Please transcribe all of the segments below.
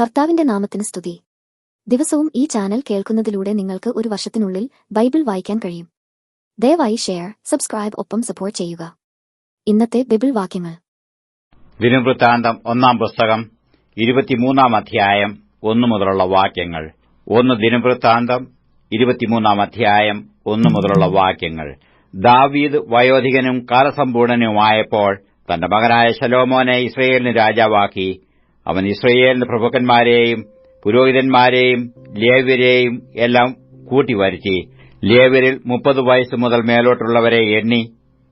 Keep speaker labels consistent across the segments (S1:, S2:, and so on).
S1: കർത്താവിന്റെ നാമത്തിന് സ്തുതി. ദിവസവും ഈ ചാനൽ കേൾക്കുന്നതിലൂടെ നിങ്ങൾക്ക് ഒരു വർഷത്തിനുള്ളിൽ ബൈബിൾ വായിക്കാൻ കഴിയും. ദയവായി ഷെയർ സബ്സ്ക്രൈബ് ഒപ്പം സപ്പോർട്ട് ചെയ്യുക. ഇന്നത്തെ ബൈബിൾ വാക്യങ്ങൾ.
S2: ദിനവൃത്താന്തം ഒന്നാം പുസ്തകം ഇരുപത്തിമൂന്നാം അധ്യായം ഒന്നു മുതലുള്ള വാക്യങ്ങൾ. ഒന്ന് ദിനവൃത്താന്തം ഇരുപത്തിമൂന്നാം അധ്യായം ഒന്നു മുതലുള്ള വാക്യങ്ങൾ. ദാവീദ് വയോധികനും കാലസമ്പൂർണനുമായപ്പോൾ തന്റെ മകനായ ശലോമോനെ ഇസ്രയേലിന് രാജാവാക്കി അവൻ ഇസ്രയേലിന്റെ പ്രഭുക്കന്മാരെയും പുരോഹിതന്മാരെയും ലേവ്യരെയും എല്ലാം കൂട്ടിവരുത്തി ലേവ്യരിൽ മുപ്പത് വയസ്സ് മുതൽ മേലോട്ടുള്ളവരെ എണ്ണി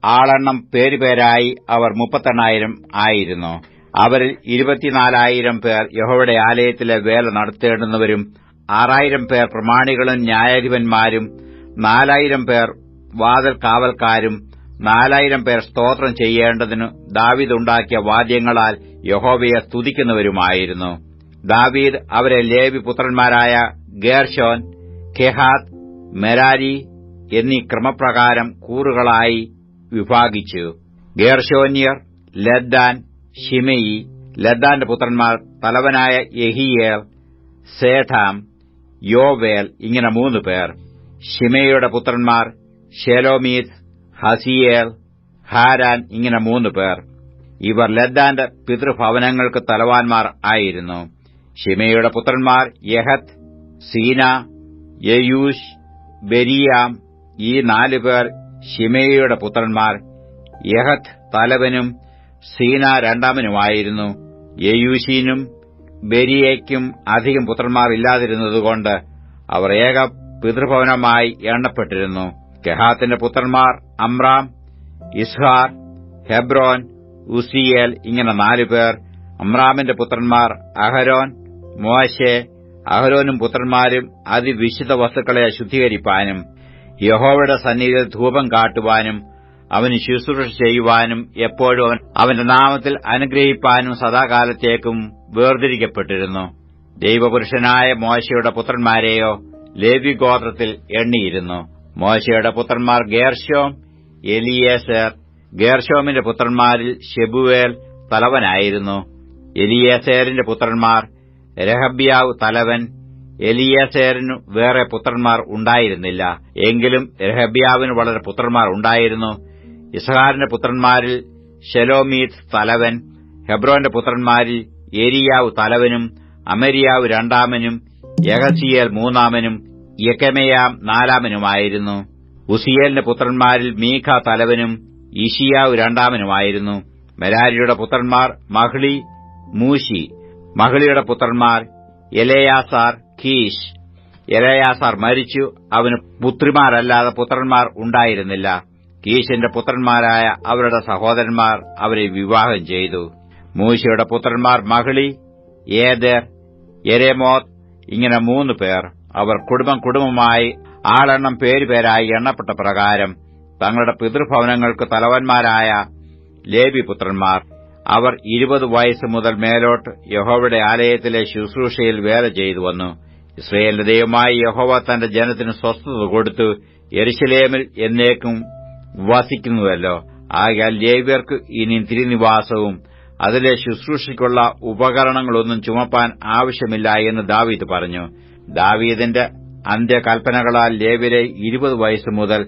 S2: ആളെണ്ണം പേരുപേരായി അവർ മുപ്പത്തെണ്ണായിരം ആയിരുന്നു. അവരിൽ ഇരുപത്തിനാലായിരം പേർ യഹോയുടെ ആലയത്തിലെ വേല നടത്തേണ്ടുന്നവരും ആറായിരം പേർ പ്രമാണികളും ന്യായാധിപന്മാരും നാലായിരം പേർ വാതിൽ കാവൽക്കാരും നാലായിരം പേർ സ്തോത്രം ചെയ്യേണ്ടതിനു ദാവീദ് ഉണ്ടാക്കിയ വാദ്യങ്ങളാൽ യഹോവയെ സ്തുതിക്കുന്നവരുമായിരുന്നു. ദാവീദ് അവരെ ലേവി പുത്രന്മാരായ ഗേർഷോൻ ഖെഹാദ് മെരാരി എന്നീ ക്രമപ്രകാരം കൂറുകളായി വിഭാഗിച്ചു. ഗേർഷോന്യർ ലദ്ദാൻ ഷിമയി ലദ്ദാന്റെ പുത്രന്മാർ തലവനായ യഹിയേൽ സേഠാം യോവേൽ ഇങ്ങനെ മൂന്ന് പേർ ഷിമയുടെ പുത്രന്മാർ ഷെലോമീത് ഹസിയേൽ ഹാരാൻ ഇങ്ങനെ മൂന്ന് പേർ. ഇവർ ലദ്ദാന്റെ പിതൃഭവനങ്ങൾക്ക് തലവാൻമാർ ആയിരുന്നു. ഷിമയുടെ പുത്രന്മാർ യഹത് സീന യയൂഷ് ബെരിയാം ഈ നാലു പേർ ഷിമയുടെ പുത്രന്മാർ. യഹത് തലവനും സീന രണ്ടാമനുമായിരുന്നു. യയൂഷീനും ബെരിയയ്ക്കും അധികം പുത്രന്മാർ ഇല്ലാതിരുന്നതുകൊണ്ട് അവർ ഏക പിതൃഭവനമായി എണ്ണപ്പെട്ടിരുന്നു. കെഹാത്തിന്റെ പുത്രന്മാർ അമ്രാം ഇസ്ഹാർ ഹെബ്രോൻ ഉസിയേൽ ഇങ്ങനെ നാലുപേർ അമ്രാമിന്റെ പുത്രന്മാർ അഹരോൻ മോശെ. അഹരോനും പുത്രന്മാരും അതിവിശുദ്ധ വസ്തുക്കളെ ശുദ്ധീകരിപ്പാനും യഹോവയുടെ സന്നിധിയിൽ ധൂപം കാട്ടുവാനും അവന് ശുശ്രൂഷ ചെയ്യുവാനും എപ്പോഴും അവന്റെ നാമത്തിൽ അനുഗ്രഹിപ്പാനും സദാകാലത്തേക്കും വേർതിരിക്കപ്പെട്ടിരുന്നു. ദൈവപുരുഷനായ മോശയുടെ പുത്രന്മാരെയോ ലേവി ഗോത്രത്തിൽ എണ്ണിയിരുന്നു. മോശയുടെ പുത്രന്മാർ ഗേർഷോം എലിയേസർ. ഗേർഷോമിന്റെ പുത്രന്മാരിൽ ഷെബുവേൽ തലവനായിരുന്നു. എലിയേസേറിന്റെ പുത്രന്മാർ രഹബ്യാവ് തലവൻ. എലിയേസേറിനു വേറെ പുത്രന്മാർ ഉണ്ടായിരുന്നില്ല. എങ്കിലും രഹബ്യാവിന് വളരെ പുത്രന്മാർ ഉണ്ടായിരുന്നു. ഇസഹാറിന്റെ പുത്രന്മാരിൽ ഷെലോമീത് തലവൻ ഹെബ്രോന്റെ പുത്രന്മാരിൽ ഏരിയാവ് തലവനും അമരിയാവ് രണ്ടാമനും യഹസിയേൽ മൂന്നാമനും യക്കമയാം നാലാമനുമായിരുന്നു. ഉസിയേലിന്റെ പുത്രന്മാരിൽ മീഖ തലവനും ഇഷിയാവ് രണ്ടാമനുമായിരുന്നു. മെരാരിയുടെ പുത്രന്മാർ മഹ്ളി മൂശി. മഹ്ളിയുടെ പുത്രന്മാർ എലയാസാർ കീഷ് എലയാസാർ മരിച്ചു. അവന് പുത്രിമാരല്ലാതെ പുത്രന്മാർ ഉണ്ടായിരുന്നില്ല. കീശിന്റെ പുത്രന്മാരായ അവരുടെ സഹോദരന്മാർ അവരെ വിവാഹം ചെയ്തു. മൂശയുടെ പുത്രന്മാർ മഹളി ഏദർ എരേമോത്ത് ഇങ്ങനെ മൂന്ന് പേർ. അവർ കുടുംബം കുടുംബമായി ആളെണ്ണം പേരുപേരായി എണ്ണപ്പെട്ട പ്രകാരം തങ്ങളുടെ പിതൃഭവനങ്ങൾക്ക് തലവന്മാരായ ലേബി പുത്രന്മാർ അവർ ഇരുപത് വയസ്സ് മുതൽ മേലോട്ട് യഹോവയുടെ ആലയത്തിലെ ശുശ്രൂഷയിൽ വേല ചെയ്തു വന്നു. ഇസ്രയേലിന്റെ ദൈവമായി യഹോവ തന്റെ ജനത്തിന് സ്വസ്ഥത കൊടുത്തു. എരുശലേമിൽ എന്നേക്കും വസിക്കുന്നുവല്ലോ. ആകയാൽ ലേവ്യർക്ക് ഇനി തിരുനിവാസവും അതിലെ ശുശ്രൂഷയ്ക്കുള്ള ഉപകരണങ്ങളൊന്നും ചുമപ്പാൻ ആവശ്യമില്ല എന്ന് ദാവീദ് പറഞ്ഞു. ദാവീദിന്റെ അന്ത്യകൽപ്പനകളാൽ ലേവ്യരെ ഇരുപത് വയസ്സ് മുതൽ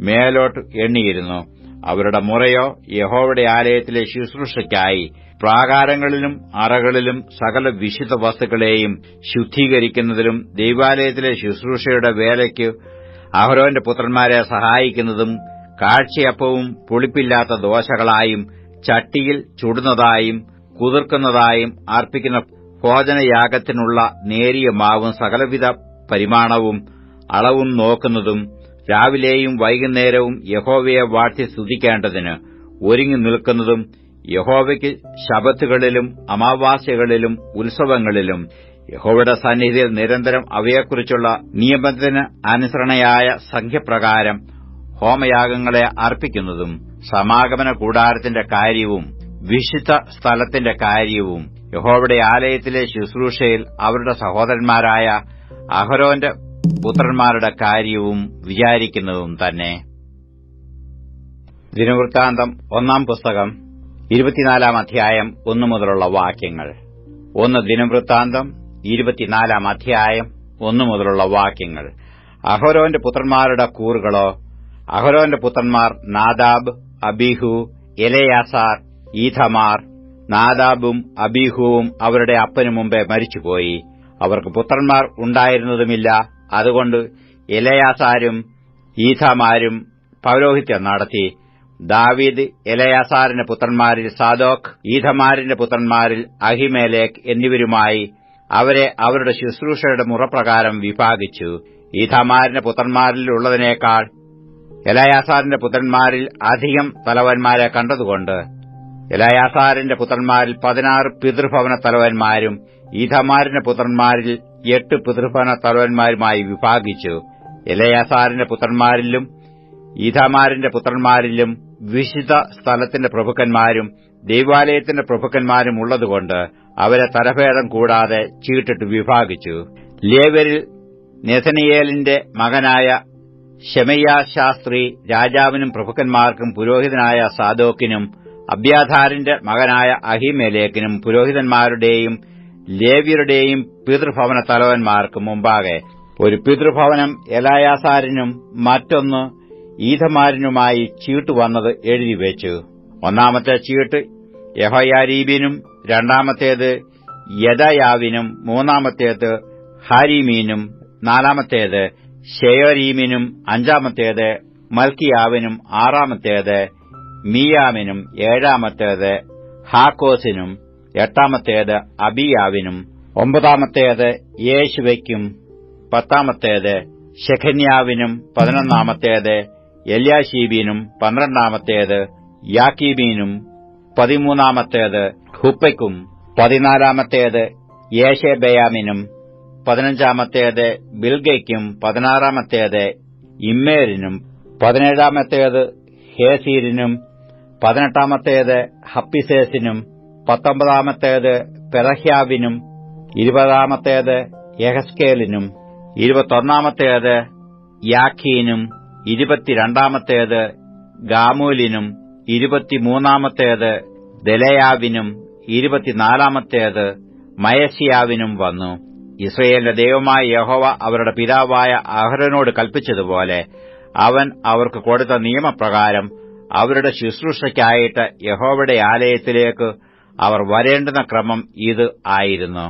S2: മേലോട്ട് എണ്ണിയിരുന്നു. അവരുടെ മുറയോ യഹോവയുടെ ആലയത്തിലെ ശുശ്രൂഷയ്ക്കായി പ്രാകാരങ്ങളിലും അറകളിലും സകല വിശുദ്ധ വസ്തുക്കളെയും ശുദ്ധീകരിക്കുന്നതിലും ദൈവാലയത്തിലെ ശുശ്രൂഷയുടെ വേലയ്ക്ക് അഹരോന്റെ പുത്രന്മാരെ സഹായിക്കുന്നതും കാഴ്ചയപ്പവും പുളിപ്പില്ലാത്ത ദോശകളായും ചട്ടിയിൽ ചുടുന്നതായും കുതിർക്കുന്നതായും അർപ്പിക്കുന്ന ഭോജനയാഗത്തിനുള്ള നേരിയ മാവും സകലവിധ പരിമാണവും അളവും നോക്കുന്നതും രാവിലെയും വൈകുന്നേരവും യഹോവയെ വാഴ്ത്തി സ്തുതിക്കേണ്ടതിന് ഒരുങ്ങി നിൽക്കുന്നതും യഹോവയ്ക്ക് ശബത്തുകളിലും അമാവാസ്യകളിലും ഉത്സവങ്ങളിലും യഹോവയുടെ സന്നിധിയിൽ നിരന്തരം അവയെക്കുറിച്ചുള്ള നിയമത്തിന് അനുസരണയായ സംഖ്യപ്രകാരം ഹോമയാഗങ്ങളെ അർപ്പിക്കുന്നതും സമാഗമന കൂടാരത്തിന്റെ കാര്യവും വിശുദ്ധ സ്ഥലത്തിന്റെ കാര്യവും യഹോവയുടെ ആലയത്തിലെ ശുശ്രൂഷയിൽ അവരുടെ സഹോദരന്മാരായ അഹരോന്റെ പുത്രന്മാരുടെ കാര്യവും വിചാരിക്കുന്നതും തന്നെ. ദിനവൃത്താന്തം ഒന്നാം പുസ്തകം ഇരുപത്തിനാലാം അധ്യായം ഒന്നു മുതലുള്ള വാക്യങ്ങൾ. ഒന്ന് ദിനവൃത്താന്തം ഇരുപത്തിനാലാം അധ്യായം ഒന്നു മുതലുള്ള വാക്യങ്ങൾ. അഹരോന്റെ പുത്രന്മാരുടെ കൂറുകളോ അഹരോന്റെ പുത്രന്മാർ നാദാബ് അബിഹു എലയാസാർ ഈഥമാർ നാദാബും അബീഹുവും അവരുടെ അപ്പനു മുമ്പേ മരിച്ചുപോയി. അവർക്ക് പുത്രന്മാർ ഉണ്ടായിരുന്നതുമില്ല. അതുകൊണ്ട് എലയാസാരും ഈഥമാരും പൗരോഹിത്യം നടത്തി. ദാവീദ് എലയാസാറിന്റെ പുത്രന്മാരിൽ സാദോക് ഈഥമാരിന്റെ പുത്രന്മാരിൽ അഹിമേലേക്ക് എന്നിവരുമായി അവരെ അവരുടെ ശുശ്രൂഷയുടെ മുറപ്രകാരം വിഭാഗിച്ചു. ഈഥമാരിന്റെ പുത്രന്മാരിലുള്ളതിനേക്കാൾ എലയാസാറിന്റെ പുത്രന്മാരിൽ അധികം തലവന്മാരെ കണ്ടതുകൊണ്ട് എലയാസാറിന്റെ പുത്രന്മാരിൽ പതിനാറ് പിതൃഭവന തലവന്മാരും ഈഥമാരിന്റെ പുത്രന്മാരിൽ എട്ട് പിതൃഭവന തലവന്മാരുമായി വിഭാഗിച്ചു. എലയാസാറിന്റെ പുത്രന്മാരിലും ഈഥമാരിന്റെ പുത്രന്മാരിലും വിശുദ്ധ സ്ഥലത്തിന്റെ പ്രഭുക്കന്മാരും ദൈവാലയത്തിന്റെ പ്രഭുക്കന്മാരും ഉള്ളതുകൊണ്ട് അവരെ തരഭേദം കൂടാതെ ചീട്ടിട്ട് വിഭാഗിച്ചു. ലേവരിൽ നെസനിയേലിന്റെ മകനായ ഷെമയ്യ ശാസ്ത്രി രാജാവിനും പ്രഭുക്കന്മാർക്കും പുരോഹിതനായ സാദോക്കിനും അബ്യാധാരിന്റെ മകനായ അഹിമേലേക്കിനും പുരോഹിതന്മാരുടെയും ലേവ്യരുടെയും പിതൃഭവന തലവന്മാർക്കും മുമ്പാകെ ഒരു പിതൃഭവനം എലായാസാരിനും മറ്റൊന്ന് ഈഥമാരിനുമായി ചീട്ട് വന്നത് എഴുതിവെച്ചു ഒന്നാമത്തെ ചീട്ട് യഹയാരീബിനും രണ്ടാമത്തേത് യദയാവിനും മൂന്നാമത്തേത് ഹാരിമീനും നാലാമത്തേത് ഷെയറീമിനും അഞ്ചാമത്തേത് മൽക്കിയാവിനും ആറാമത്തേത് മിയാമിനും ഏഴാമത്തേത് ഹാക്കോസിനും എട്ടാമത്തേത് അബിയാവിനും ഒമ്പതാമത്തേത് യേശുവയ്ക്കും പത്താമത്തേത് ഷെഖന്യാവിനും പതിനൊന്നാമത്തേത് എല്യാശീബിനും പന്ത്രണ്ടാമത്തേത് യാക്കീബീനും പതിമൂന്നാമത്തേത് ഹുപ്പയ്ക്കും പതിനാലാമത്തേത് യേശബയാമിനും പതിനഞ്ചാമത്തേത് ബിൽഗയ്ക്കും പതിനാറാമത്തേത് ഇമ്മേരിനും പതിനേഴാമത്തേത് ഹേസീരിനും പതിനെട്ടാമത്തേത് ഹപ്പിസേസിനും പത്തൊമ്പതാമത്തേത് പെറഹ്യാവിനും ഇരുപതാമത്തേത് എഹസ്കേലിനും ഇരുപത്തൊന്നാമത്തേത് യാഖീനും ഇരുപത്തിരണ്ടാമത്തേത് ഗാമൂലിനും ഇരുപത്തിമൂന്നാമത്തേത് ദലയാവിനും ഇരുപത്തിനാലാമത്തേത് മയസിയാവിനും വന്നു. ഇസ്രയേലിന്റെ ദൈവമായ യഹോവ അവരുടെ പിതാവായ അഹ്റനോട് കൽപ്പിച്ചതുപോലെ അവൻ അവർക്ക് കൊടുത്ത നിയമപ്രകാരം അവരുടെ ശുശ്രൂഷയ്ക്കായിട്ട് യഹോവയുടെ ആലയത്തിലേക്ക് അവർ വരേണ്ടുന്ന ക്രമം ഇത് ആയിരുന്നു.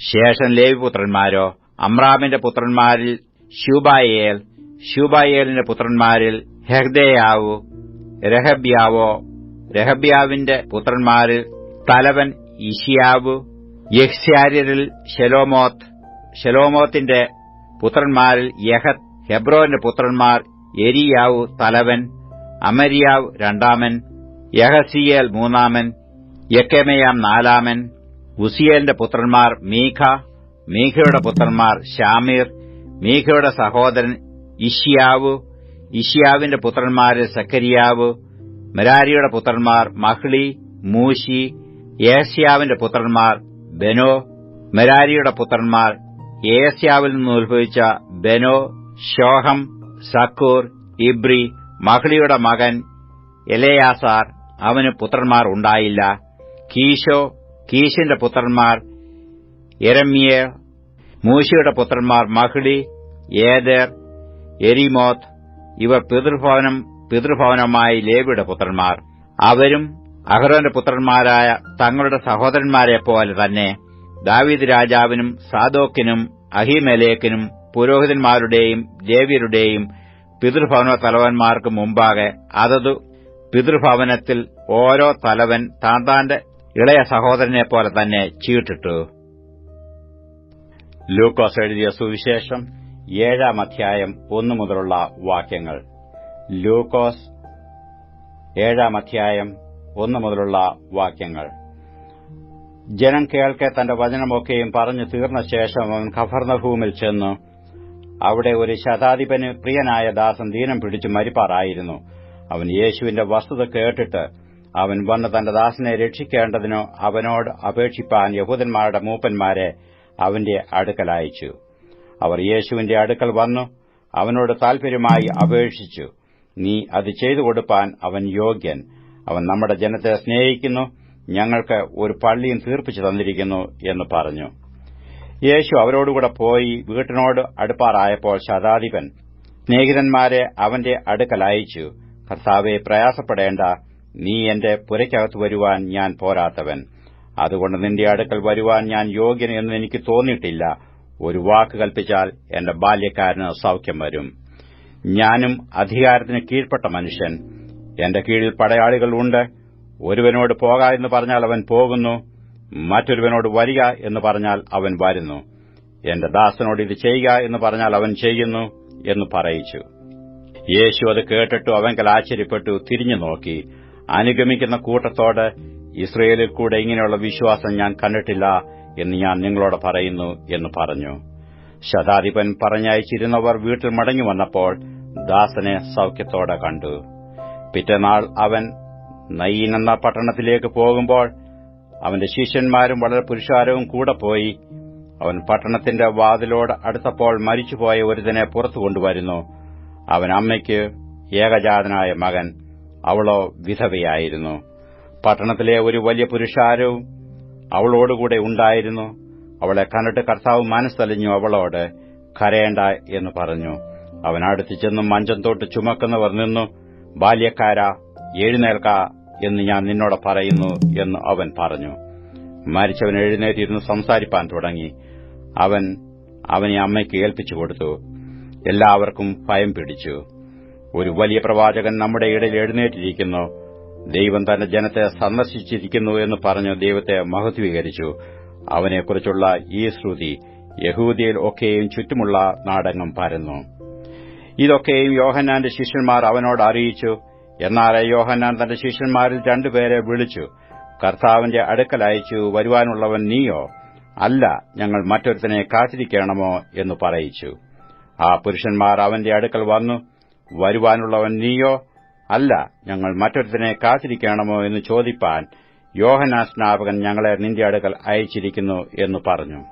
S2: ശേഷം ലേവിപുത്രന്മാരോ അമ്രാമിന്റെ പുത്രന്മാരിൽ ശുബായേൽ ശുബായേലിന്റെ പുത്രന്മാരിൽ ഹെഹ്ദേയാവു രഹബ്യാവോ രഹബ്യാവിന്റെ പുത്രന്മാരിൽ തലവൻ ഇഷിയാവു യഹ്സ്യാരിൽ ഷെലോമോത്ത് ഷെലോമോത്തിന്റെ പുത്രന്മാരിൽ യഹത് ഹെബ്രോന്റെ പുത്രന്മാർ എരിയാവു തലവൻ അമരിയാവ് രണ്ടാമൻ യഹസിയേൽ മൂന്നാമൻ യക്കെമയാം നാലാമൻ ഉസിയേലിന്റെ പുത്രന്മാർ മീഖ മീഖയുടെ പുത്രന്മാർ ഷാമീർ മീഖയുടെ സഹോദരൻ ഇഷിയാവ് ഇഷിയാവിന്റെ പുത്രന്മാര് സക്കരിയാവ് മെരാരിയുടെ പുത്രന്മാർ മഹ്ലി മൂശി യേസ്യാവിന്റെ പുത്രന്മാർ ബെനോ മെരാരിയുടെ പുത്രന്മാർ ഏസ്യാവിൽ നിന്ന് ഉത്ഭവിച്ച ബെനോ ഷോഹം സക്കൂർ ഇബ്രി മഹ്ലിയുടെ മകൻ എലയാസാർ അവന് പുത്രന്മാർ ഉണ്ടായില്ല. കീശോ കീശിന്റെ പുത്രന്മാർ എരമ്യേ മൂശിയുടെ പുത്രന്മാർ മഹ്ലി ഏദർ എരിമോത്ത് ഇവർ പിതൃഭവനം പിതൃഭവനമായി ലേവിയുടെ പുത്രന്മാർ. അവരും അഹ്റോന്റെ പുത്രന്മാരായ തങ്ങളുടെ സഹോദരന്മാരെ പോലെ തന്നെ ദാവീദ് രാജാവിനും സാദോക്കിനും അഹിമേലേക്കിനും പുരോഹിതന്മാരുടെയും ലേവ്യരുടെയും പിതൃഭവന തലവന്മാർക്ക് മുമ്പാകെ അതതു പിതൃഭവനത്തിൽ ഓരോ തലവൻ താന്താന്റെ ഇളയ സഹോദരനെ പോലെ തന്നെ ചീട്ടിട്ടു. ലൂക്കോസ് എഴുതിയ സുവിശേഷം ഏഴാം അധ്യായം ഒന്നു മുതലുള്ള വാക്യങ്ങൾ. ലൂക്കോസ് ഏഴാം അധ്യായം ഒന്നു മുതലുള്ള വാക്യങ്ങൾ. ജനം കേൾക്കെ തന്റെ വചനമൊക്കെയും പറഞ്ഞു തീർന്ന ശേഷം അവൻ ഖഫർണഭൂമിൽ ചെന്നു. അവിടെ ഒരു ശതാധിപന് പ്രിയനായ ദാസൻ ദീനം പിടിച്ചു മരിപ്പാറായിരുന്നു. അവൻ യേശുവിന്റെ വസ്തുത കേട്ടിട്ട് അവൻ വന്ന് തന്റെ ദാസനെ രക്ഷിക്കേണ്ടതിനോ അവനോട് അപേക്ഷിപ്പാൻ യഹൂദന്മാരുടെ മൂപ്പന്മാരെ അവന്റെ അടുക്കൽ അയച്ചു. അവർ യേശുവിന്റെ അടുക്കൽ വന്നു അവനോട് താൽപര്യമായി അപേക്ഷിച്ചു. നീ അത് ചെയ്തു കൊടുപ്പാൻ അവൻ യോഗ്യൻ. അവൻ നമ്മുടെ ജനത്തെ സ്നേഹിക്കുന്നു ഞങ്ങൾക്ക് ഒരു പള്ളിയും തീർപ്പിച്ചു തന്നിരിക്കുന്നു എന്ന് പറഞ്ഞു. യേശു അവരോടുകൂടെ പോയി വീട്ടിനോട് അടുപ്പാറായപ്പോൾ ശതാധിപൻ സ്നേഹിതന്മാരെ അവന്റെ അടുക്കൽ അയച്ചു. കർത്താവെ പ്രയാസപ്പെടേണ്ട. നീ എന്റെ പുരയ്ക്കകത്ത് വരുവാൻ ഞാൻ പോരാത്തവൻ. അതുകൊണ്ട് നിന്റെ അടുക്കൽ വരുവാൻ ഞാൻ യോഗ്യൻ എന്ന് എനിക്ക് തോന്നിയിട്ടില്ല. ഒരു വാക്ക് കൽപ്പിച്ചാൽ എന്റെ ബാല്യക്കാരന് സൌഖ്യം വരും. ഞാനും അധികാരത്തിന് കീഴ്പ്പെട്ട മനുഷ്യൻ. എന്റെ കീഴിൽ പടയാളികളുണ്ട് ഒരുവനോട് പോകാ എന്ന് പറഞ്ഞാൽ അവൻ പോകുന്നു. മറ്റൊരുവനോട് വരിക എന്ന് പറഞ്ഞാൽ അവൻ വരുന്നു. എന്റെ ദാസനോട് ഇത് ചെയ്യുക എന്ന് പറഞ്ഞാൽ അവൻ ചെയ്യുന്നു എന്ന് പറയിച്ചു. യേശു അത് കേട്ടിട്ടു അവങ്കൽ ആശ്ചര്യപ്പെട്ടു തിരിഞ്ഞു നോക്കി. അനുഗമിക്കുന്ന കൂട്ടത്തോട് ഇസ്രയേലിൽ കൂടെ ഇങ്ങനെയുള്ള വിശ്വാസം ഞാൻ കണ്ടിട്ടില്ല എന്ന് ഞാൻ നിങ്ങളോട് പറയുന്നു എന്ന് പറഞ്ഞു. ശതാധിപൻ പറഞ്ഞയച്ചിരുന്നവർ വീട്ടിൽ മടങ്ങി വന്നപ്പോൾ ദാസനെ സൌഖ്യത്തോടെ കണ്ടു. പിറ്റേനാൾ അവൻ എന്ന പട്ടണത്തിലേക്ക് പോകുമ്പോൾ അവന്റെ ശിഷ്യന്മാരും വളരെ പുരുഷാരവും കൂടെ പോയി. അവൻ പട്ടണത്തിന്റെ വാതിലോട് അടുത്തപ്പോൾ മരിച്ചുപോയ ഒരുതിനെ പുറത്തു കൊണ്ടുവരുന്നു. അവൻ അമ്മയ്ക്ക് ഏകജാതനായ മകൻ. അവളോ വിധവയായിരുന്നു. പട്ടണത്തിലെ ഒരു വലിയ പുരുഷാരവും അവളോടുകൂടെ ഉണ്ടായിരുന്നു. അവളെ കണ്ടിട്ട് കർത്താവ് മനസ്സലിഞ്ഞു അവളോട് കരയേണ്ട എന്ന് പറഞ്ഞു. അവൻ അടുത്തു ചെന്ന് മഞ്ചം തൊട്ട് ചുമക്കുന്നവർ നിന്നു ബാല്യക്കാര എഴുന്നേൽക്ക എന്ന് ഞാൻ നിന്നോട് പറയുന്നു എന്ന് അവൻ പറഞ്ഞു. മരിച്ചവൻ എഴുന്നേറ്റിരുന്ന് സംസാരിപ്പാൻ തുടങ്ങി. അവൻ അവനെ അമ്മയ്ക്ക് ഏൽപ്പിച്ചു കൊടുത്തു. എല്ലാവർക്കും ഭയം പിടിച്ചു. ഒരു വലിയ പ്രവാചകൻ നമ്മുടെ ഇടയിൽ എഴുന്നേറ്റിരിക്കുന്നു. ദൈവം തന്റെ ജനത്തെ സന്ദർശിച്ചിരിക്കുന്നു എന്ന് പറഞ്ഞു ദൈവത്തെ മഹത്വീകരിച്ചു. അവനെക്കുറിച്ചുള്ള ഈ ശ്രുതി യഹൂദിയിൽ ഒക്കെയും ചുറ്റുമുള്ള നാടകം പരന്നു. ഇതൊക്കെയും യോഹന്നാന്റെ ശിഷ്യന്മാർ അവനോട് അറിയിച്ചു. എന്നാൽ യോഹന്നാൻ തന്റെ ശിഷ്യന്മാരിൽ രണ്ടുപേരെ വിളിച്ചു കർത്താവിന്റെ അടുക്കൽ അയച്ചു വരുവാനുള്ളവൻ നീയോ? അല്ല ഞങ്ങൾ മറ്റൊരുത്തനെ കാത്തിരിക്കണമോ? എന്ന് പറയിച്ചു. ആ പുരുഷന്മാർ അവന്റെ അടുക്കൽ വന്നു വരുവാനുള്ളവൻ നീയോ? അല്ല ഞങ്ങൾ മറ്റൊരുത്തനെ കാത്തിരിക്കണമോ? എന്ന് ചോദിപ്പാൻ യോഹനാ സ്നാപകൻ ഞങ്ങളെ നിന്റെ അടുക്കൽ അയച്ചിരിക്കുന്നു എന്ന് പറഞ്ഞു.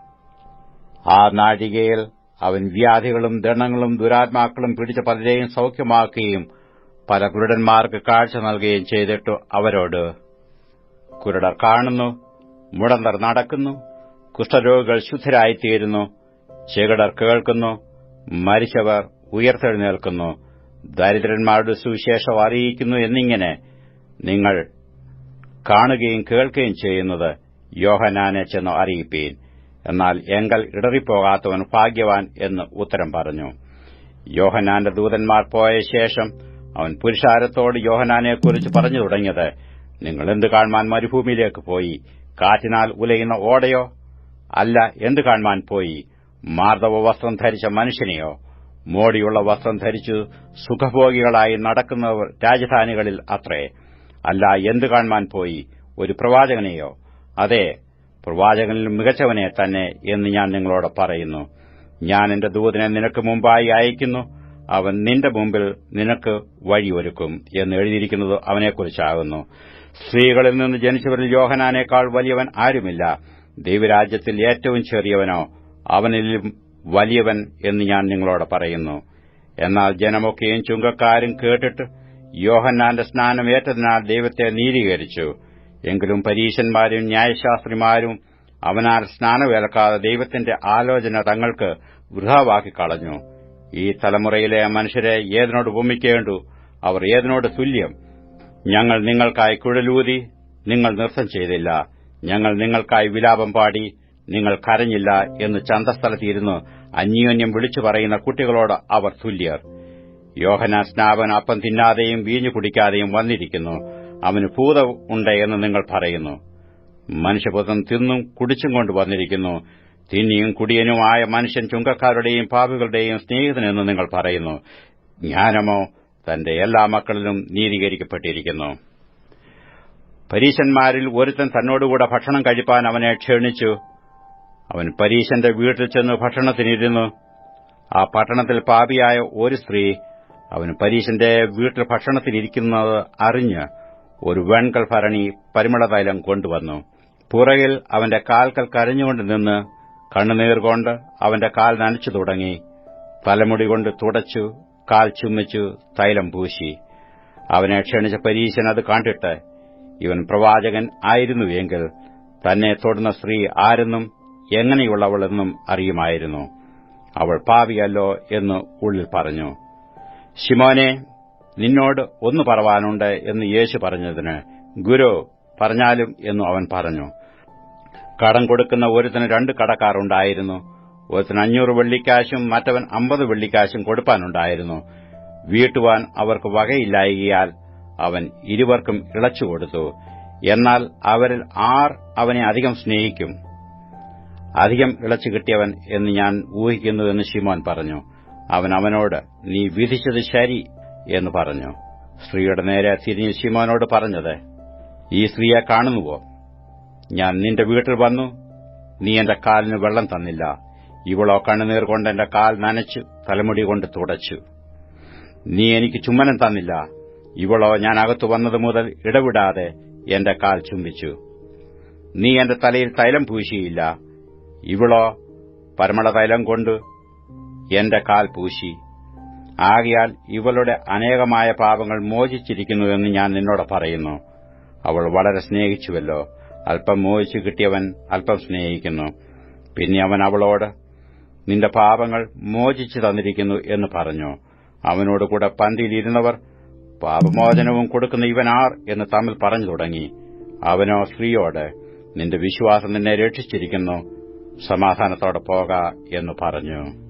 S2: ആ നാഴികയിൽ അവൻ വ്യാധികളും ദണ്ണങ്ങളും ദുരാത്മാക്കളും പിടിച്ച പലരെയും സൌഖ്യമാക്കുകയും പല കുരുടന്മാർക്ക് കാഴ്ച നൽകുകയും ചെയ്തിട്ടു അവരോട് കുരുടർ കാണുന്നു മുടന്തർ നടക്കുന്നു കുഷ്ഠരോഗികൾ ശുദ്ധരായിത്തീരുന്നു ചെകിടർ കേൾക്കുന്നു മരിച്ചവർ ഉയർത്തെഴുന്നേൽക്കുന്നു ദരിദ്രന്മാരുടെ സുവിശേഷം അറിയിക്കുന്നു എന്നിങ്ങനെ നിങ്ങൾ കാണുകയും കേൾക്കുകയും ചെയ്യുന്നത് യോഹനാനെ ചെന്ന് അറിയിപ്പീൻ. എന്നാൽ എങ്കൽ ഇടറിപ്പോകാത്തവൻ ഭാഗ്യവാൻ എന്ന് ഉത്തരം പറഞ്ഞു. യോഹനാന്റെ ദൂതന്മാർ പോയ ശേഷം അവൻ പുരുഷാരത്തോട് യോഹനാനെക്കുറിച്ച് പറഞ്ഞു തുടങ്ങിയത്. നിങ്ങൾ എന്ത് കാണുവാൻ മരുഭൂമിയിലേക്ക് പോയി? കാറ്റിനാൽ ഉലയുന്ന ഓടയോ? അല്ല എന്ത് കാൺമാൻ പോയി? മാർദ്ദവ വസ്ത്രം ധരിച്ച മനുഷ്യനെയോ? മോടിയുള്ള വസ്ത്രം ധരിച്ചു സുഖഭോഗികളായി നടക്കുന്നവർ രാജധാനികളിൽ അത്രേ. അല്ല എന്ത് കാൺമാൻ പോയി? ഒരു പ്രവാചകനെയോ? അതെ പ്രവാചകനിൽ മികച്ചവനെ തന്നെ എന്ന് ഞാൻ നിങ്ങളോട് പറയുന്നു. ഞാൻ എന്റെ ദൂതനെ നിനക്ക് മുമ്പായി അയക്കുന്നു അവൻ നിന്റെ മുമ്പിൽ നിനക്ക് വഴിയൊരുക്കും എന്ന് എഴുതിയിരിക്കുന്നത് അവനെക്കുറിച്ചാകുന്നു. സ്ത്രീകളിൽ നിന്ന് ജനിച്ചവരിൽ യോഹനാനേക്കാൾ വലിയവൻ ആരുമില്ല. ദൈവരാജ്യത്തിൽ ഏറ്റവും ചെറിയവനോ അവനിലും വലിയവൻ എന്ന് ഞാൻ നിങ്ങളോട് പറയുന്നു. എന്നാൽ ജനമൊക്കെയും ചുങ്കക്കാരും കേട്ടിട്ട് യോഹന്നാന്റെ സ്നാനം ഏറ്റതിനാൽ ദൈവത്തെ നീതീകരിച്ചു. എങ്കിലും പരീശന്മാരും ന്യായശാസ്ത്രിമാരും അവനാൽ സ്നാനമേൽക്കാതെ ദൈവത്തിന്റെ ആലോചന തങ്ങൾക്ക് വൃഹവാക്കിക്കളഞ്ഞു കളഞ്ഞു. ഈ തലമുറയിലെ മനുഷ്യരെ ഏതിനോട് ഉപമിക്കേണ്ടു? അവർ ഏതിനോട് തുല്യം? ഞങ്ങൾ നിങ്ങൾക്കായി കുഴലൂതി നിങ്ങൾ നൃത്തം ചെയ്തില്ല. ഞങ്ങൾ നിങ്ങൾക്കായി വിലാപം പാടി നിങ്ങൾ കരഞ്ഞില്ല എന്ന് ചന്തസ്ഥലത്തിരുന്ന് അന്യോന്യം വിളിച്ചു പറയുന്ന കുട്ടികളോട് അവർ തുല്യർ. യോഹന സ്നാപൻ അപ്പം തിന്നാതെയും വീഞ്ഞു കുടിക്കാതെയും വന്നിരിക്കുന്നു. അവന് ഭൂതം ഉണ്ട് എന്ന് നിങ്ങൾ പറയുന്നു. മനുഷ്യപുത്രം തിന്നും കുടിച്ചും കൊണ്ട് വന്നിരിക്കുന്നു. തിന്നിയും കുടിയനുമായ മനുഷ്യൻ ചുങ്കക്കാരുടെയും പാപികളുടെയും സ്നേഹിതനെന്ന് നിങ്ങൾ പറയുന്നു. ജ്ഞാനമോ തന്റെ എല്ലാ മക്കളിലും നീതീകരിക്കപ്പെട്ടിരിക്കുന്നു. പരീശന്മാരിൽ ഒരുത്തൻ തന്നോടുകൂടെ ഭക്ഷണം കഴിപ്പാൻ അവനെ ക്ഷണിച്ചു. അവൻ പരീശന്റെ വീട്ടിൽ ചെന്ന് ഭക്ഷണത്തിനിരുന്നു. ആ പട്ടണത്തിൽ പാപിയായ ഒരു സ്ത്രീ അവൻ പരീശന്റെ വീട്ടിൽ ഭക്ഷണത്തിനിരിക്കുന്നത് അറിഞ്ഞ് ഒരു വെൺകൽ ഭരണി പരിമളതൈലം കൊണ്ടുവന്നു. പുറകിൽ അവന്റെ കാൽക്കൽ കരഞ്ഞുകൊണ്ട് നിന്ന് കണ്ണുനീർ കൊണ്ട് അവന്റെ കാൽ നനച്ചു തുടങ്ങി. തലമുടി കൊണ്ട് തുടച്ചു കാൽ ചുമ്മിച്ചു തൈലം പൂശി. അവനെ ക്ഷണിച്ച പരീശൻ അത് കണ്ടിട്ട് ഇവൻ പ്രവാചകൻ ആയിരുന്നുവെങ്കിൽ തന്നെ തൊടുന്ന സ്ത്രീ ആരെന്നും എങ്ങനെയുള്ളവളെന്നും അറിയുമായിരുന്നു. അവൾ പാവിയല്ലോ എന്ന് ഉള്ളിൽ പറഞ്ഞു. ശിമോനെ നിന്നോട് ഒന്ന് പറവാനുണ്ട് എന്ന് യേശു പറഞ്ഞതിന് ഗുരു പറഞ്ഞാലും എന്നു അവൻ പറഞ്ഞു. കടം കൊടുക്കുന്ന ഒരുത്തിന് രണ്ട് കടക്കാറുണ്ടായിരുന്നു ഒരുത്തിന് അഞ്ഞൂറ് വെള്ളിക്കാശും മറ്റവൻ അമ്പത് വെള്ളിക്കാശും കൊടുപ്പാനുണ്ടായിരുന്നു. വീട്ടുവാൻ അവർക്ക് വകയില്ലായകിയാൽ അവൻ ഇരുവർക്കും ഇളച്ചു കൊടുത്തു. എന്നാൽ അവരിൽ ആർ അവനെ അധികം സ്നേഹിക്കും. അധികം ഇളച്ചു കിട്ടിയവൻ എന്ന് ഞാൻ ഊഹിക്കുന്നുവെന്ന് ശിമോൻ പറഞ്ഞു. അവൻ അവനോട് നീ വിധിച്ചത് ശരി എന്ന് പറഞ്ഞു. സ്ത്രീയുടെ നേരെ തിരിഞ്ഞ് ശിമോനോട് പറഞ്ഞത് ഈ സ്ത്രീയെ കാണുന്നുവോ? ഞാൻ നിന്റെ വീട്ടിൽ വന്നു. നീ എന്റെ കാലിന് വെള്ളം തന്നില്ല. ഇവളോ കണ്ണുനീർ കൊണ്ട് എന്റെ കാൽ നനച്ചു തലമുടി കൊണ്ട് തുടച്ചു. നീ എനിക്ക് ചുമ്മനം തന്നില്ല. ഇവളോ ഞാൻ അകത്തു വന്നത് മുതൽ ഇടവിടാതെ എന്റെ കാൽ ചുംബിച്ചു. നീ എന്റെ തലയിൽ തൈലം പൂശിയില്ല. ഇവളോ പരമള തൈലം കൊണ്ട് എന്റെ കാൽ പൂശി. ആകയാൽ ഇവളുടെ അനേകമായ പാപങ്ങൾ മോചിച്ചിരിക്കുന്നുവെന്ന് ഞാൻ നിന്നോട് പറയുന്നു. അവൾ വളരെ സ്നേഹിച്ചുവല്ലോ. അല്പം മോഹിച്ചു കിട്ടിയവൻ അല്പം സ്നേഹിക്കുന്നു. പിന്നെ അവൻ അവളോട് നിന്റെ പാപങ്ങൾ മോചിച്ചു തന്നിരിക്കുന്നു എന്ന് പറഞ്ഞു. അവനോട് കൂടെ പന്തിയിലിരുന്നവർ പാപമോചനവും കൊടുക്കുന്ന ഇവനാർ എന്ന് തമ്മിൽ പറഞ്ഞു തുടങ്ങി. അവനോ സ്ത്രീയോട് നിന്റെ വിശ്വാസം നിന്നെ രക്ഷിച്ചിരിക്കുന്നു സമാധാനത്തോടെ പോക എന്ന് പറഞ്ഞു.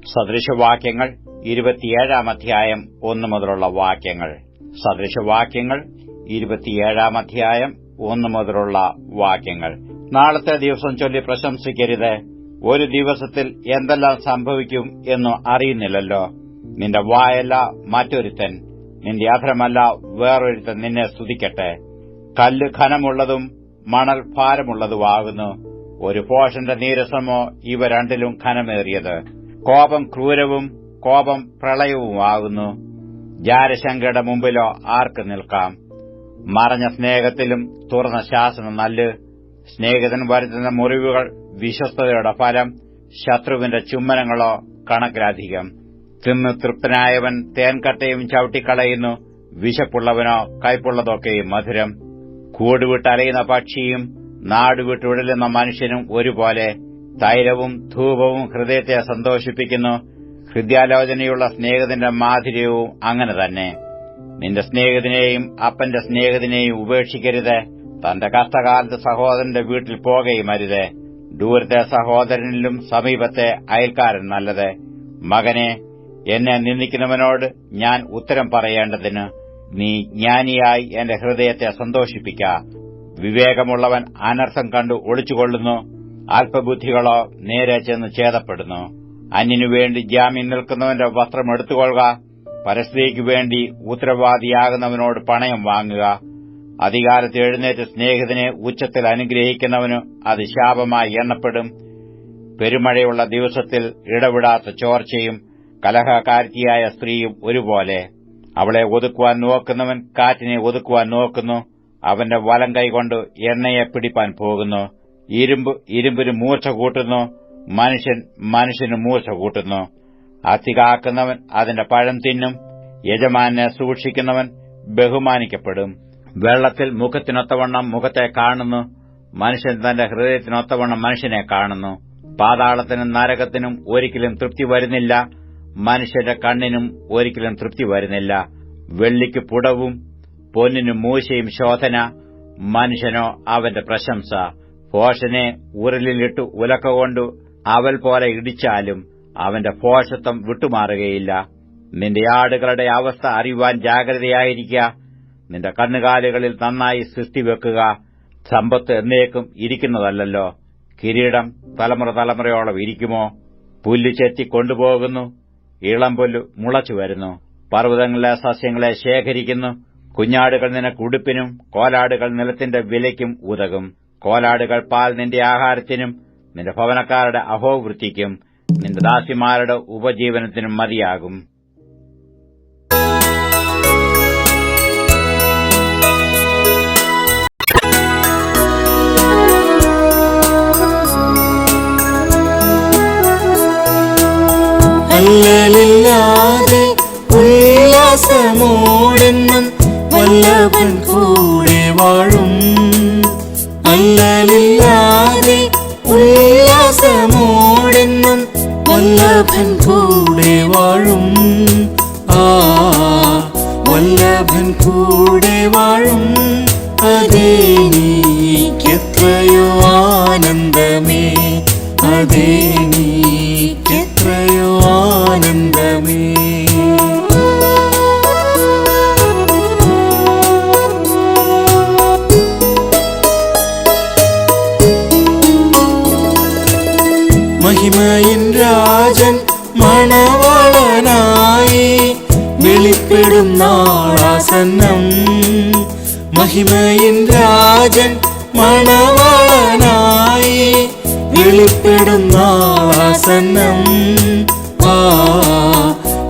S2: സദൃശവാക്യങ്ങൾ ഇരുപത്തിയേഴാം അധ്യായം ഒന്നു മുതലുള്ള വാക്യങ്ങൾ. സദൃശവാക്യങ്ങൾ ഇരുപത്തിയേഴാം അധ്യായം ഒന്ന് മുതലുള്ള വാക്യങ്ങൾ. നാളത്തെ ദിവസം ചൊല്ലി പ്രശംസിക്കരുത്. ഒരു ദിവസത്തിൽ എന്തെല്ലാം സംഭവിക്കും എന്ന് അറിയുന്നില്ലല്ലോ. നിന്റെ വായല്ല മറ്റൊരുത്തൻ. നിന്റെ അധരമല്ല വേറൊരുത്തൻ നിന്നെ സ്തുതിക്കട്ടെ. കല്ല് ഖനമുള്ളതും മണൽ ഭാരമുള്ളതുമാകുന്നു. ഒരു പോഷന്റെ നീരസമോ ഇവ രണ്ടിലും ഖനമേറിയത് കോപം ക്രൂരവും കോപം പ്രളയവുമാകുന്നു. ജാരശങ്കയുടെ മുമ്പിലോ ആർക്ക് നിൽക്കാം? മറഞ്ഞ സ്നേഹത്തിലും തുറന്ന ശാസനം നല്ല് സ്നേഹിതൻ വരുത്തുന്ന മുറിവുകൾ വിശ്വസ്തതയുടെ ഫലം ശത്രുവിന്റെ ചുമ്മനങ്ങളോ കണക്കിലധികം. തിന്ന് തൃപ്തനായവൻ തേൻകട്ടയും ചവിട്ടിക്കളയുന്നു. വിശപ്പുള്ളവനോ കൈപ്പുള്ളതൊക്കെയും മധുരം. കൂടുവിട്ടലയുന്ന പക്ഷിയും നാടുവിട്ടുഴലുന്ന മനുഷ്യനും ഒരുപോലെ തൈലവും ധൂപവും ഹൃദയത്തെ സന്തോഷിപ്പിക്കുന്നു. ഹൃദയാലോചനയുള്ള സ്നേഹത്തിന്റെ മാധുര്യവും അങ്ങനെ തന്നെ. നിന്റെ സ്നേഹിതനെയും അപ്പന്റെ സ്നേഹിതനെയും ഉപേക്ഷിക്കരുത്. തന്റെ കഷ്ടകാലത്ത് സഹോദരന്റെ വീട്ടിൽ പോകുകയും അരുത്. ദൂരത്തെ സഹോദരനിലും സമീപത്തെ അയൽക്കാരൻ നല്ലത്. മകനെ എന്നെ നിന്ദിക്കുന്നവനോട് ഞാൻ ഉത്തരം പറയേണ്ടതിന് നീ ജ്ഞാനിയായി എന്റെ ഹൃദയത്തെ സന്തോഷിപ്പിക്ക. വിവേകമുള്ളവൻ അനർത്ഥം കണ്ടു ഒളിച്ചുകൊള്ളുന്നു. അല്പബുദ്ധികളോ നേരെ ചെന്ന് ഛേദപ്പെടുന്നു. അന്യനു വേണ്ടി ജാമ്യം നിൽക്കുന്നവന്റെ വസ്ത്രം എടുത്തുകൊള്ളുക. പരസ്ത്രീക്ക് വേണ്ടി ഉത്തരവാദിയാകുന്നവനോട് പണയം വാങ്ങുക. അധികാരത്തിൽ എഴുന്നേറ്റ് സ്നേഹിതനെ ഉച്ചത്തിൽ അനുഗ്രഹിക്കുന്നവന് അത് ശാപമായി എണ്ണപ്പെടും. പെരുമഴയുള്ള ദിവസത്തിൽ ഇടവിടാത്ത ചോർച്ചയും കലഹകാരിയായ സ്ത്രീയും ഒരുപോലെ. അവളെ ഒതുക്കുവാൻ നോക്കുന്നവൻ കാറ്റിനെ ഒതുക്കുവാൻ നോക്കുന്നു. അവന്റെ വലം കൈകൊണ്ട് എണ്ണയെ പിടിപ്പാൻ പോകുന്നു. ഇരുമ്പ് ഇരുമ്പിന് മൂർച്ച കൂട്ടുന്നു. മനുഷ്യൻ മനുഷ്യന് മൂർച്ച കൂട്ടുന്നു. അത്തികാക്കുന്നവൻ അതിന്റെ പഴം തിന്നും യജമാനെ സൂക്ഷിക്കുന്നവൻ ബഹുമാനിക്കപ്പെടും. വെള്ളത്തിൽ മുഖത്തിനൊത്തവണ്ണം മുഖത്തെ കാണുന്നു മനുഷ്യൻ തന്റെ ഹൃദയത്തിനൊത്തവണ്ണം മനുഷ്യനെ കാണുന്നു. പാതാളത്തിനും നരകത്തിനും ഒരിക്കലും തൃപ്തി വരുന്നില്ല മനുഷ്യന്റെ കണ്ണിനും ഒരിക്കലും തൃപ്തി വരുന്നില്ല. വെള്ളിക്ക് പുടവും പൊന്നിനും മൂശയും ശോധന മനുഷ്യനോ അവന്റെ പ്രശംസ. ഭോഷനെ ഉരലിലിട്ടു ഉലക്കൊണ്ട് അവൽ പോലെ ഇടിച്ചാലും അവന്റെ ഭോഷത്വം വിട്ടുമാറുകയില്ല. നിന്റെ ആടുകളുടെ അവസ്ഥ അറിയുവാൻ ജാഗ്രതയായിരിക്കുക നിന്റെ കണ്ണുകാലുകളിൽ നന്നായി സൃഷ്ടിവെക്കുക സമ്പത്ത് എന്നേക്കും ഇരിക്കുന്നതല്ലോ കിരീടം തലമുറ തലമുറയോളം ഇരിക്കുമോ? പുല്ല് ചെത്തി കൊണ്ടുപോകുന്നു. ഇളം പുല്ല് മുളച്ചു വരുന്നു. പർവതങ്ങളിലെ സസ്യങ്ങളെ ശേഖരിക്കുന്നു. കുഞ്ഞാടുകൾ നിനക്ക് ഉടുപ്പിനും കോലാടുകൾ നിലത്തിന്റെ വിലയ്ക്കും ഉതകും. കോലാടുകൾ പാൽ നിന്റെ ആഹാരത്തിനും നിന്റെ ഭവനക്കാരുടെ അഹോവൃത്തിക്കും. നിന്റെ ദാസിമാരുടെ ഉപജീവനത്തിനും മതിയാകും.
S3: അല്ലലില്ലാതെ ഉല്ലാസമോടെന്നും വല്ലവൻ കൂടെ വാഴും. അല്ലലില്ലാതെ വല്ലഭൻ കൂടെ വാഴും. ആ വല്ലഭൻ കൂടെ വാഴും. അതേ നീക്കെത്രയോ മഹിമയിൻ രാജൻ മണവാളനായി വെളിപ്പെടുന്ന ആസന്നം. ആ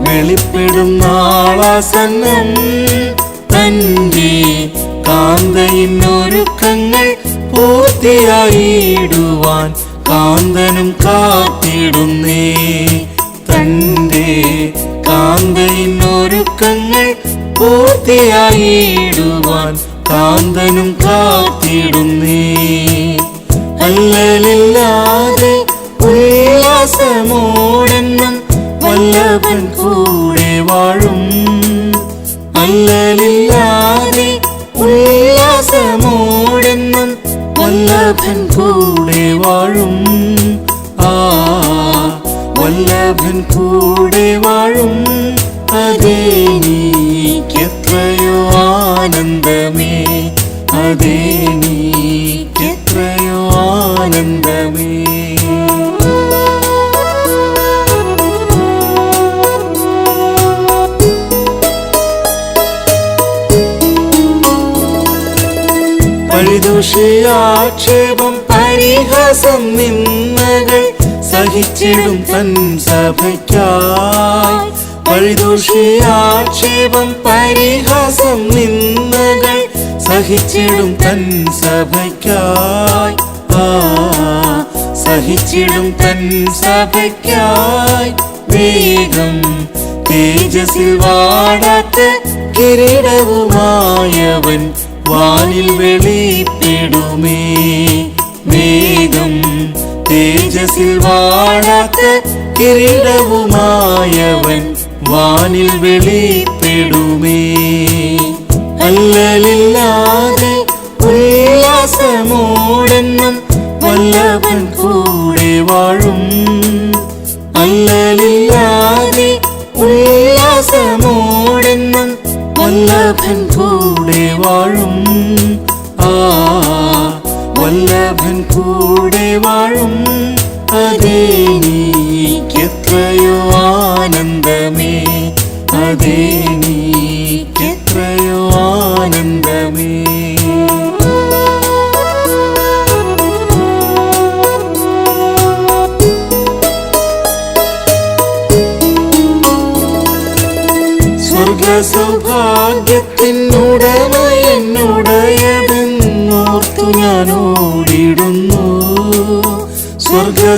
S3: വെളിപ്പെടും നാളാസന്നം തന്റെ കാന്തയിന്നൊരുക്കങ്ങൾ പൂർത്തിയായിടുവാൻ കാന്തനും കാത്തിടുന്നേ. തന്റെ കാന്തയിന്നൊരുക്കങ്ങൾ പൂർത്തിയായിടുവാൻ കാന്തനും കാത്തിടുന്നേ. അല്ലലില്ലാതെ ഉല്ലാസമോടെന്നും വല്ലവൻ കൂടെ വാഴും. അല്ലലില്ലാതെ ഉല്ലാസമോടെന്നും വല്ലഭൻ കൂടെ വാഴും. ആ വല്ലഭൻ കൂടെ നീക്കെത്രയോ ആനന്ദമേ. പഴിദൂഷിയാക്ഷേപം പരിഹാസം നിന്നകൾ സഹിച്ചിടും തൻ സഭയ്ക്കായി. പഴിദൂഷിയാക്ഷേപം പരിഹാസം നിന്നകൾ സഹിച്ചിടും തൻ സഭയ്ക്കായി. ആ സഹിച്ചിടും തൻ സഭയ്ക്കായി. വേഗം തേജസിൽ വാടാത്ത കിരീടവുമായവൻ വാനിൽ വെളിപ്പെടുമേ വേഗം തേജസിൽ വാടാത്ത കിരീടവുമായവൻ വാനിൽ വെളിപ്പെടുമേ അല്ലലില്ലാതെ ഉല്ലാസമോടെന്നും വല്ലവൻ കൂടെ വാഴും. അല്ലലില്ലാതെ ഉല്ലാസമോടെന്നും വല്ലഭൻ കൂടെ വാഴും. ആ വല്ലഭൻ കൂടെ വാഴും. അതേ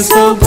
S3: സ്വർഗ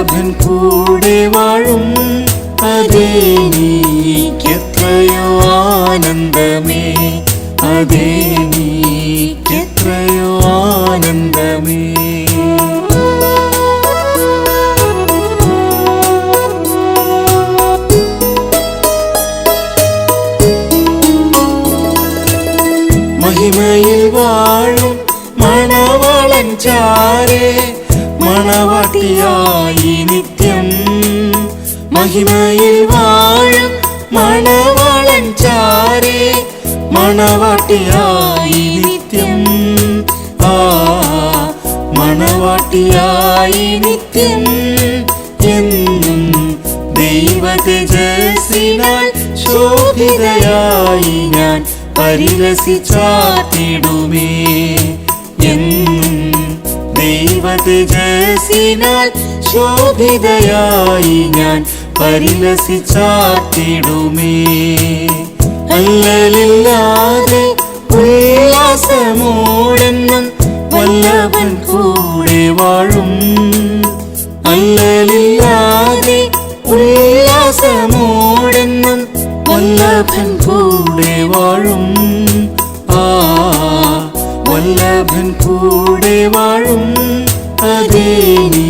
S3: വല്ലഭൻ കൂടെ വാഴും. അതേ നീക്കെത്രയോ ആനന്ദമേ. അതേ നീക്കെത്രയോ ആനന്ദമേ. മഹിമയിൽ വാഴും മണവളൻ ചാരേ. മഹിമയിൽ വാഴും മണവളൻ ചാരേ മണവാട്ടിയായി നിത്യം. ആ മണവാട്ടിയായി നിത്യം. എന്നും ദൈവ തേജസ്സിനാൽ ശോഭിതയായി ഞാൻ പരിരസിച്ചാത്തിടുമേ എന്നും ദൈവ തേജസ്സിനാൽ ശോഭിതയായി ഞാൻ പരിലസിച്ചാത്തിടുമേ അല്ലലില്ലാതെ ഉല്ലാസമോടെന്നും വല്ലവൻ കൂടെ വാഴും. അല്ലലില്ലാതെ ഉല്ലാസമോടെന്നും വല്ലഭൻ കൂടെ വാഴും. ആ വല്ലഭൻ കൂടെ വാഴും. അതേ അതേ നീ